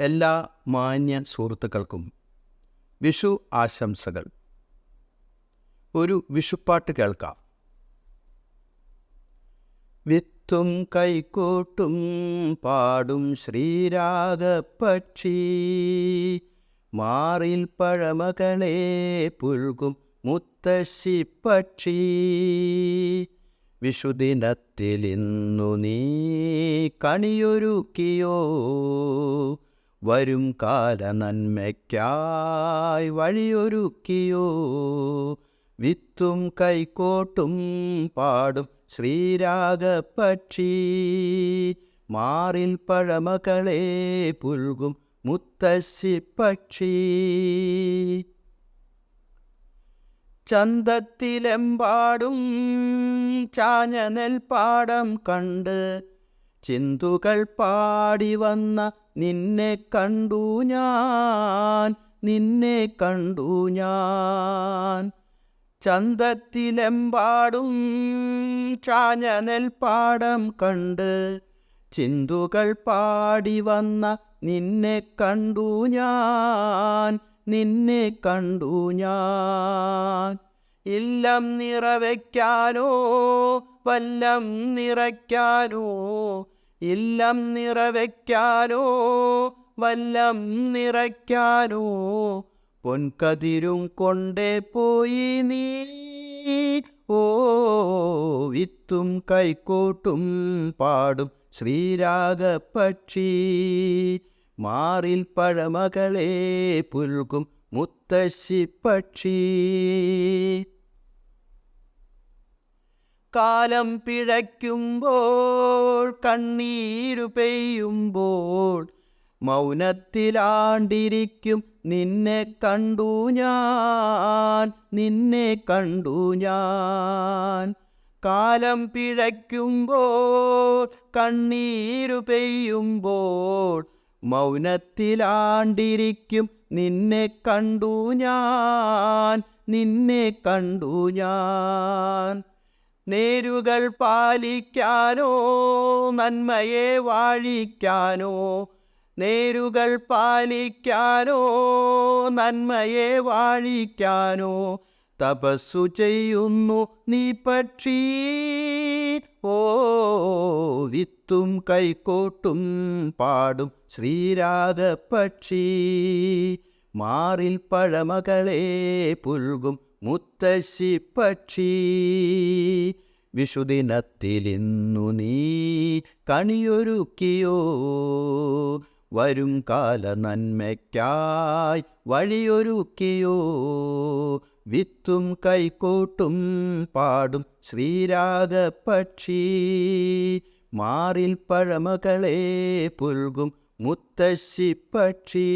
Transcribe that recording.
എല്ലാ മാന്യ സുഹൃത്തുക്കൾക്കും വിഷു ആശംസകൾ. ഒരു വിഷുപ്പാട്ട് കേൾക്കാം. വിത്തും കൈക്കോട്ടും പാടും ശ്രീരാഗപക്ഷി മാറിൽ പഴമകളെ പുൽകും മുത്തശ്ശി പക്ഷി വിഷുദിനത്തിലിന്നു നീ കണിയൊരുക്കിയോ? വരും കാല നന്മയ്ക്കായി വഴിയൊരുക്കിയോ? വിത്തും കൈക്കോട്ടും പാടും ശ്രീരാഗപക്ഷി മാറിൽ പഴമകളെ പുൽകും മുത്തശ്ശി പക്ഷി ചന്തത്തിലെമ്പാടും ചാഞ്ഞ നെൽപ്പാടം കണ്ട് ചിന്തുകൾ പാടി വന്ന നിന്നെ കണ്ടു ഞാൻ നിന്നെ കണ്ടു ഞാൻ. ചന്തത്തിലെമ്പാടും ചാഞ്ഞനൽ പാടം കണ്ട് ചിന്തുകൾ പാടി വന്ന നിന്നെ കണ്ടു ഞാൻ നിന്നെ കണ്ടു ഞാൻ. ഇല്ലം നിറവയ്ക്കാനോ വല്ലം നിറയ്ക്കാനോ ഇല്ലം നിറവയ്ക്കാനോ വല്ലം നിറയ്ക്കാനോ പൊൻകതിരും കൊണ്ടേ പോയി നീ. ഓ വിത്തും കൈക്കോട്ടും പാടും ശ്രീരാഗപക്ഷി. മാറിൽ പഴമകളെ പുൽകും മുത്തശ്ശി പക്ഷി. കാലം പിഴയ്ക്കുമ്പോൾ കണ്ണീരു പെയ്യുമ്പോൾ മൗനത്തിലാണ്ടിരിക്കും. നിന്നെ കണ്ടു ഞാൻ നിന്നെ കണ്ടു ഞാൻ. കാലം പിഴയ്ക്കുമ്പോൾ കണ്ണീരു പെയ്യുമ്പോൾ മൗനത്തിലാണ്ടിരിക്കും. നിന്നെ കണ്ടു ഞാൻ നിന്നെ കണ്ടു ഞാൻ. നേരുകൾ പാലിക്കാനോ നന്മയെ വാഴിക്കാനോ നേരുകൾ പാലിക്കാനോ നന്മയെ വാഴിക്കാനോ. തപസ്സു ചെയ്യുന്നു നീ പക്ഷി. ഓ കൈക്കോട്ടും പാടും ശ്രീരാഗപക്ഷി മാറിൽ പഴമകളെ പുൽകും മുത്തശ്ശി പക്ഷി വിഷുദിനത്തിലിന്നു നീ കണിയൊരുക്കിയോ? വരും കാല നന്മയ്ക്കായി വഴിയൊരുക്കിയോ? വിത്തും കൈക്കോട്ടും പാടും ശ്രീരാഗപക്ഷി. മാറിൽ പഴമകളെ പുൽകും മുത്തശ്ശി പക്ഷി